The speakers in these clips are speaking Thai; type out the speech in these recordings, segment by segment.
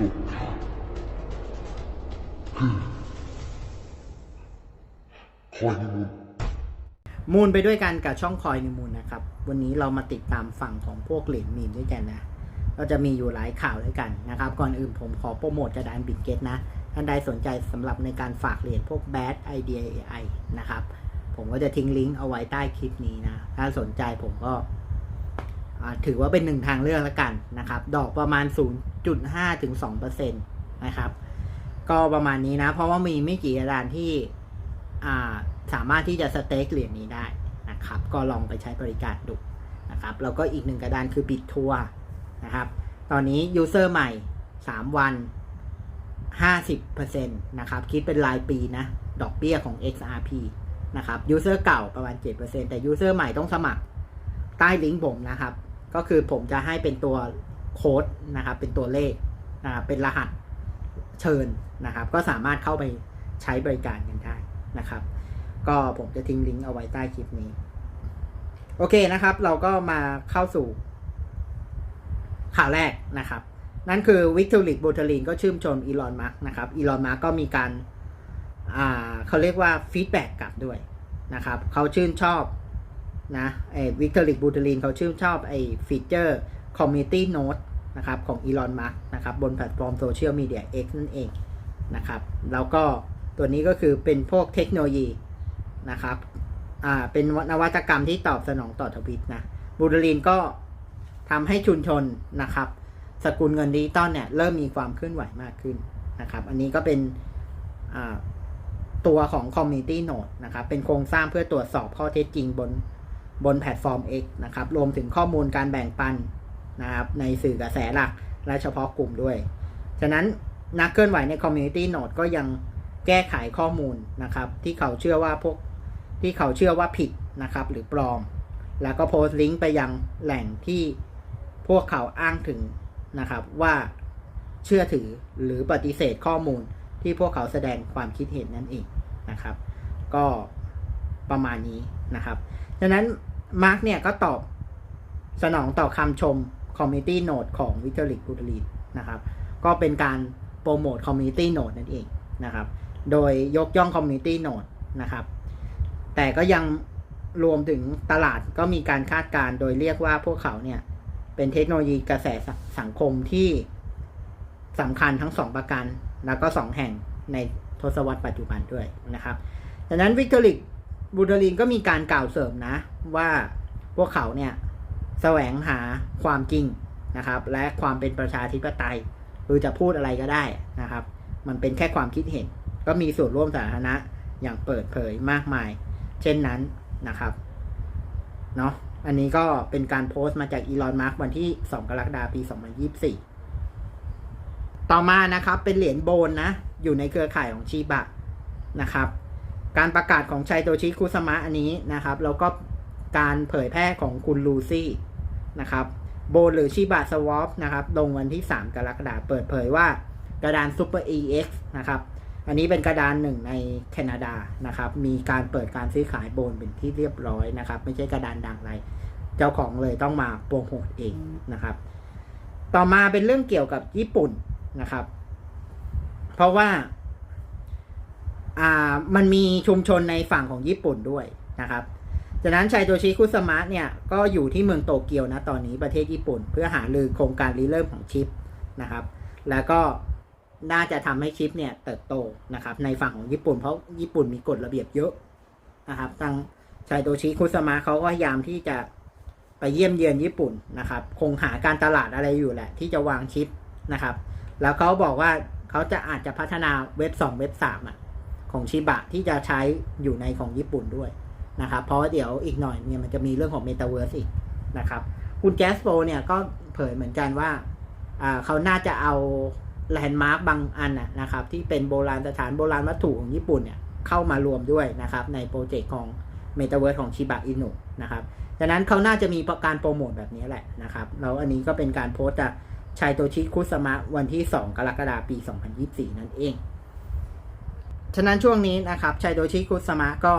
สุดท้ายคือยนิมุนมูลไปด้วยกันกับช่องคอยในมูลนะครับ วันนี้เรามาติดตามฝั่งของพวกเหรียญมีมด้วยกันนะก็จะมีอยู่หลายข่าวด้วยกันนะครับ ก่อนอื่นผมขอโปรโมทกระดานบิตเกตนะ ท่านใดสนใจสำหรับในการฝากเหรียญพวก Bad Idea AI นะครับ ผมก็จะทิ้งลิงก์เอาไว้ใต้คลิปนี้นะ ถ้าสนใจผมก็ ถือว่าเป็นหนึ่งทางเลือกแล้วกันนะครับ ดอกประมาณ 0.5ถึง2%นะครับ ก็ประมาณนี้นะ เพราะว่ามีไม่กี่กระดานที่สามารถที่จะสเต็กเหรียญนี้ได้นะครับ ก็ลองไปใช้บริการดูนะครับ แล้วก็อีกหนึ่งกระดานคือบิตทัวนะครับ ตอนนี้ยูเซอร์ใหม่ 3 วัน 50%นะครับ คิดเป็นรายปีนะ ดอกเบี้ยของ XRP นะครับยูเซอร์เก่าประมาณ 7%แต่ยูเซอร์ใหม่ต้องสมัครใต้ลิงก์ผมนะครับ ก็คือผมจะให้เป็นตัวโค้ดนะครับ เป็นตัวเลขนะครับเป็นรหัสเชิญนะครับ ก็สามารถเข้าไปใช้บริการกันได้นะครับ ก็ผมจะทิ้งลิงก์เอาไว้ใต้คลิปนี้ โอเคนะครับ เราก็มาเข้าสู่ ข่าวแรกนะครับ นั่นคือวิกตอริกบูเทลีนก็ชื่นชมอีลอนมาร์กนะครับอีลอนมาร์กก็มีการเขาเรียกว่าฟีดแบ็กกลับด้วยนะครับ เขาชื่นชอบ นะไอ้วิกตอริกบูเทลีนเขาชื่นชอบไอ้ฟีเจอร์คอมมิ n ตี้โน้ตนะครับของอีลอนมาร์กนะครับบนแพลตฟอร์มโซเชียลมีเดีย X นั่นเองนะครับแล้วก็ตัวนี้ก็คือเป็นพวกเทคโนโลยีนะครับอ่าเป็นนวัตกรรมที่ตอบสนองต่อทวิตนะบูเทลีนก็ทำให้ชุมชนนะครับ สกุลเงินดิจิตอลเนี่ยเริ่มมีความเคลื่อนไหวมากขึ้นนะครับ อันนี้ก็เป็นตัวของ Community Note นะครับ เป็นโครงสร้างเพื่อตรวจสอบข้อเท็จจริงบน บนแพลตฟอร์ม X นะครับ รวมถึงข้อมูลการแบ่งปันนะครับในสื่อกระแสหลักและเฉพาะกลุ่มด้วย ฉะนั้นนักเคลื่อนไหวใน Community Note ก็ยังแก้ไขข้อมูลนะครับ ที่เขาเชื่อว่าพวกที่เขาเชื่อว่าผิดนะครับ หรือปลอม แล้วก็โพสต์ลิงก์ไปยังแหล่งที่พวกเขาอ้างถึงนะครับว่าเชื่อถือหรือปฏิเสธข้อมูลที่พวกเขาแสดงความคิดเห็นนั่นเองนะครับ ก็ประมาณนี้นะครับดังนั้น มาร์กเนี่ยก็ตอบสนองต่อคำชม Community Note ของวิ c ตอริกบูตลีนนะครับ ก็เป็นการโปรโมท Community Note นั่นเองนะครับ โดยยกย่อง Community Note นะครับ แต่ก็ยังรวมถึงตลาดก็มีการคาดการณ์โดยเรียกว่าพวกเขาเนี่ยเป็นเทคโนโลยีกระแสสังคมที่สำคัญทั้งสองประการ แล้วก็สองแห่งในทศวรรษปัจจุบันด้วยนะครับดังนั้นวิกตอริก บูเดลินก็มีการกล่าวเสริมนะว่าพวกเขาเนี่ยแสวงหาความจริงนะครับ และความเป็นประชาธิปไตยคือจะพูดอะไรก็ได้นะครับ มันเป็นแค่ความคิดเห็น ก็มีส่วนร่วมสาธารณะอย่างเปิดเผยมากมาย เช่นนั้นนะครับเนาะอันนี้ก็เป็นการโพสต์มาจากอีลอนมาร์กวันที่ 2 กรกฎาคมปี 2024 ต่อมานะครับเป็นเหรียญโบนนะ อยู่ในเครือข่ายของชีบะนะครับ การประกาศของชัยโตชิคุสมะอันนี้นะครับ แล้วก็การเผยแพร่ของคุณลูซี่นะครับ โบนหรือชิบะสวอปนะครับ ลงวันที่ 3 กรกฎาคมเปิดเผยว่ากระดาน Super EX นะครับ อันนี้เป็นกระดานหนึ่งในแคนาดานะครับ มีการเปิดการซื้อขายโบนเป็นที่เรียบร้อยนะครับ ไม่ใช่กระดานดังไร เจ้าของเลยต้องมาโปรโมทเองนะครับ ต่อมาเป็นเรื่องเกี่ยวกับญี่ปุ่นนะครับ เพราะว่า มันมีชุมชนในฝั่งของญี่ปุ่นด้วยนะครับจากนั้นชัยโตชิคุสมะเนี่ยก็อยู่ที่เมืองโตเกียวนะตอนนี้ประเทศญี่ปุ่น เพื่อหาลือโครงการริเริ่มของชิปนะครับ แล้วก็น่าจะทำให้ชิปเนี่ยเติบโตนะครับในฝั่งของญี่ปุ่น เพราะญี่ปุ่นมีกฎระเบียบเยอะนะครับทางชัยโตชิคุสมะเขาก็พยายามที่จะไปเยี่ยมเยือนญี่ปุ่นนะครับ คงหาการตลาดอะไรอยู่แหละ ที่จะวางชิปนะครับ แล้วเขาบอกว่าเขาจะอาจจะพัฒนาเว็บ 2 เว็บ3อะ ของชิบะที่จะใช้อยู่ในของญี่ปุ่นด้วยนะครับเพราะว่าเดี๋ยวอีกหน่อยเนี่ยมันจะมีเรื่องของ m e t a เวิร์สอีกนะครับคุณแจสโปเนี่ยก็เผยเหมือนกันว่าเขาน่าจะเอาแลนด์มาร์กบางอันนะครับที่เป็นโบราณสถานโบราณวัตถุของญี่ปุ่นเนี่ยเข้ามารวมด้วยนะครับในโปรเจกต์ของ m e t a เวิร์สของชิบะอินุนะครับดังนั้นเขาน่าจะมีการโปรโมทแบบนี้แหละนะครับแล้วอันนี้ก็เป็นการโพสต์จากชัยโตชิคุสมะวันที่ 2 กรกฎาคมปี 2024 นั่นเอง ฉะนั้นช่วงนี้นะครับชัยโตชิคุสมะก็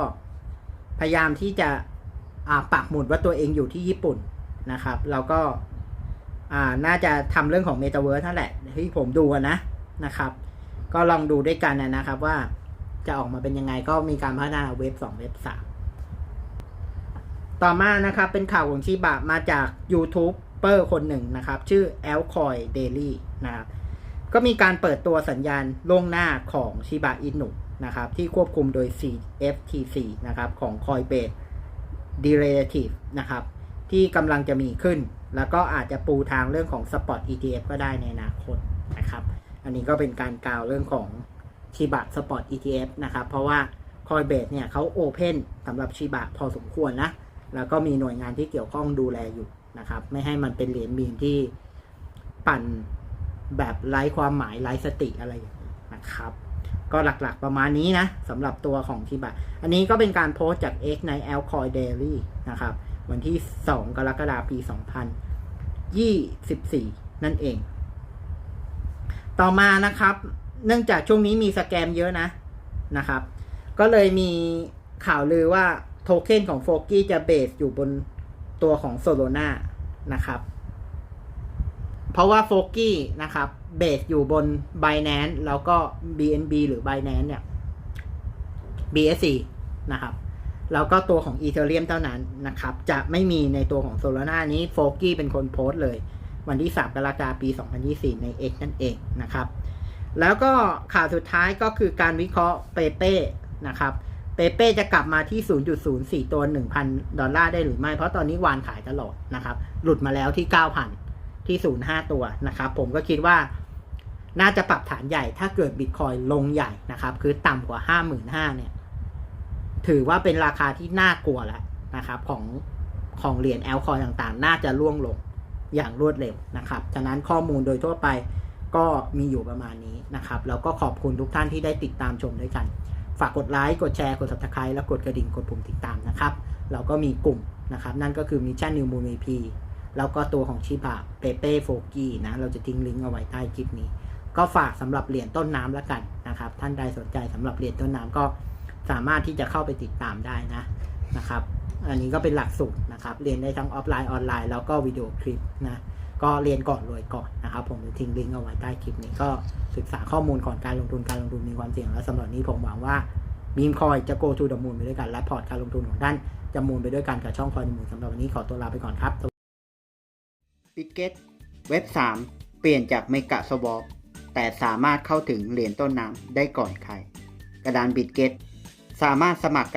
พยายามที่จะปักหมุดว่าตัวเองอยู่ที่ญี่ปุ่นนะครับแล้วก็น่าจะทำเรื่องของเมตาเวิร์สนั่นแหละที่ผมดูนะนะครับ ก็ลองดูด้วยกันนะครับว่าจะออกมาเป็นยังไงก็มีการพัฒนาเว็บ2เว็บ3ต่อมานะครับเป็นข่าวของชิบะมาจากยูทูบเบอร์คนหนึ่งนะครับ ชื่อ a l c o i Daily นะครับ ก็มีการเปิดตัวสัญญาณล่วงหน้าของชิบะอินุนะครับ ที่ควบคุมโดย CFTC นะครับ ของ Coinbase Derivative นะครับ ที่กำลังจะมีขึ้น แล้วก็อาจจะปูทางเรื่องของ Spot ETF ก็ได้ในอนาคตนะครับ อันนี้ก็เป็นการกล่าวเรื่องของชิบะ Spot ETF นะครับ เพราะว่า Coinbase เนี่ยเขาโอเพนสำหรับชิบะพอสมควรนะ แล้วก็มีหน่วยงานที่เกี่ยวข้องดูแลอยู่นะครับ ไม่ให้มันเป็นเหรียญมีมที่ปั่น แบบไร้ความหมายไร้สติอะไรอย่างนี้นะครับ ก็หลักๆประมาณนี้นะสำหรับตัวของชิบะอันนี้ก็เป็นการโพสต์จาก X ใน Alcoin Daily นะครับ วันที่ 2 กรกฎาคมปี 2024 นั่นเอง ต่อมานะครับ เนื่องจากช่วงนี้มีสแกมเยอะนะนะครับ ก็เลยมีข่าวลือว่าโทเค็นของโฟกี้จะเบสอยู่บนตัวของโซโลนานะครับ เพราะว่าโฟกี้นะครับเบสอยู่บน Binance แล้วก็ BNB หรือ Binance เนี่ย BSC นะครับ แล้วก็ตัวของ Ethereum เท่านั้นนะครับ จะไม่มีในตัวของ Solana นี้โฟกี้เป็นคนโพสต์เลย วันที่ 3 กรกฎาคมปี 2024 ใน X นั่นเองนะครับ แล้วก็ข่าวสุดท้ายก็คือการวิเคราะห์เปเป้นะครับเปเป้จะกลับมาที่ 0.04 ตัว 1,000 ดอลลาร์ได้หรือไม่ เพราะตอนนี้วานขายตลอดนะครับ หลุดมาแล้วที่ 9,000 ที่0.5ตัวนะครับ ผมก็คิดว่าน่าจะปรับฐานใหญ่ถ้าเกิดบิตคอยลงใหญ่นะครับ คือต่ำกว่า55,000เนี่ย ถือว่าเป็นราคาที่น่ากลัวแล้วนะครับ ของของเหรียญแอลคอยต่างๆ น่าจะล่วงลงอย่างรวดเร็วนะครับ ฉะนั้นข้อมูลโดยทั่วไปก็มีอยู่ประมาณนี้นะครับ แล้วก็ขอบคุณทุกท่านที่ได้ติดตามชมด้วยกัน ฝากกดไลค์ กดแชร์ กด subscribe แล้วกดกระดิ่ง กดปุ่มติดตามนะครับ เราก็มีกลุ่มนะครับ นั่นก็คือมิชชั่นนิวมูนพี แล้วก็ตัวของชิบะเปเป้โฟกี้นะ เราจะทิ้งลิงก์เอาไว้ใต้คลิปนี้ ก็ฝากสำหรับเหรียญต้นน้ำแล้วกันนะครับ ท่านใดสนใจสำหรับเหรียญต้นน้ำก็สามารถที่จะเข้าไปติดตามได้นะนะครับ อันนี้ก็เป็นหลักสูตรนะครับ เรียนได้ทั้งออฟไลน์ออนไลน์แล้วก็วิดีโอคลิปนะก็เรียนก่อนรวยก่อนนะครับผมจะทิ้งลิงก์เอาไว้ใต้คลิปนี้ก็ศึกษาข้อมูลก่อนการลงทุนการลงทุนมีความเสี่ยงและสำหรับนี้ผมหวังว่าบีมคอยจะ go to the moon ไปด้วยกันและพอร์ตการลงทุนของท่านจะมูนไปด้วยกันกับช่องคอยมูนสำหรับวันนี้ขอตัวลาไปก่อนครับ ปิเกตเว็บ 3 เปลี่ยนจากเมกะสวอปแต่สามารถเข้าถึงเหรียญต้นน้ำได้ก่อนใคร กระดานบิตเกตสามารถสมัครกระ